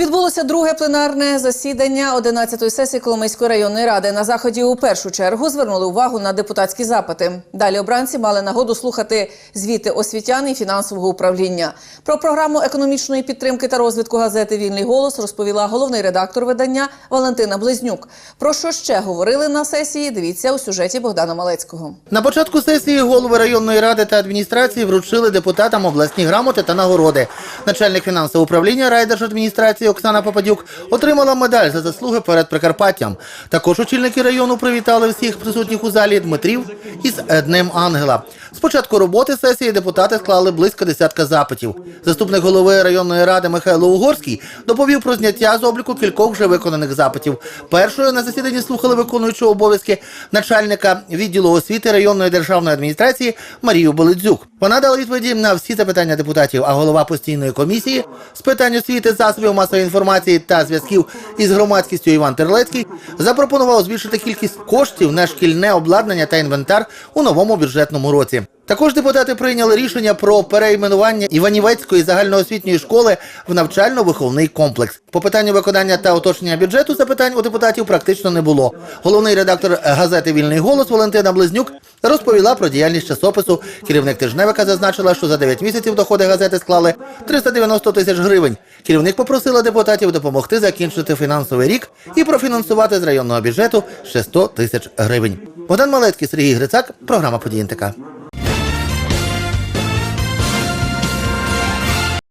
Відбулося друге пленарне засідання 11-ї сесії Коломийської районної ради. На заході у першу чергу звернули увагу на депутатські запити. Далі обранці мали нагоду слухати звіти освітян і фінансового управління. Про програму економічної підтримки та розвитку газети Вільний голос розповіла головний редактор видання Валентина Близнюк. Про що ще говорили на сесії? Дивіться у сюжеті Богдана Малецького. На початку сесії голови районної ради та адміністрації вручили депутатам обласні грамоти та нагороди. Начальник фінансового управління райдержадміністрації Оксана Попадюк отримала медаль за заслуги перед Прикарпаттям. Також очільники району привітали всіх присутніх у залі Дмитрів із Днем Ангела. З початку роботи сесії депутати склали близько десятка запитів. Заступник голови районної ради Михайло Угорський доповів про зняття з обліку кількох вже виконаних запитів. Першою на засіданні слухали виконуючого обов'язки начальника відділу освіти районної державної адміністрації Марію Болидзюк. Вона дала відповіді на всі запитання депутатів, а голова постійної комісії з питань освіти, засобів масової інформації та зв'язків із громадськістю Іван Терлецький запропонував збільшити кількість коштів на шкільне обладнання та інвентар у новому бюджетному році. Також депутати прийняли рішення про перейменування Іванівецької загальноосвітньої школи в навчально-виховний комплекс. По питанню виконання та уточнення бюджету запитань у депутатів практично не було. Головний редактор газети Вільний голос Валентина Близнюк розповіла про діяльність часопису. Керівник тижневика зазначила, що за 9 місяців доходи газети склали 390 тисяч гривень. Керівник попросила депутатів допомогти закінчити фінансовий рік і профінансувати з районного бюджету ще 100 тисяч гривень. Богдан Малецький, Сергій Грицак, програма «Події НТК».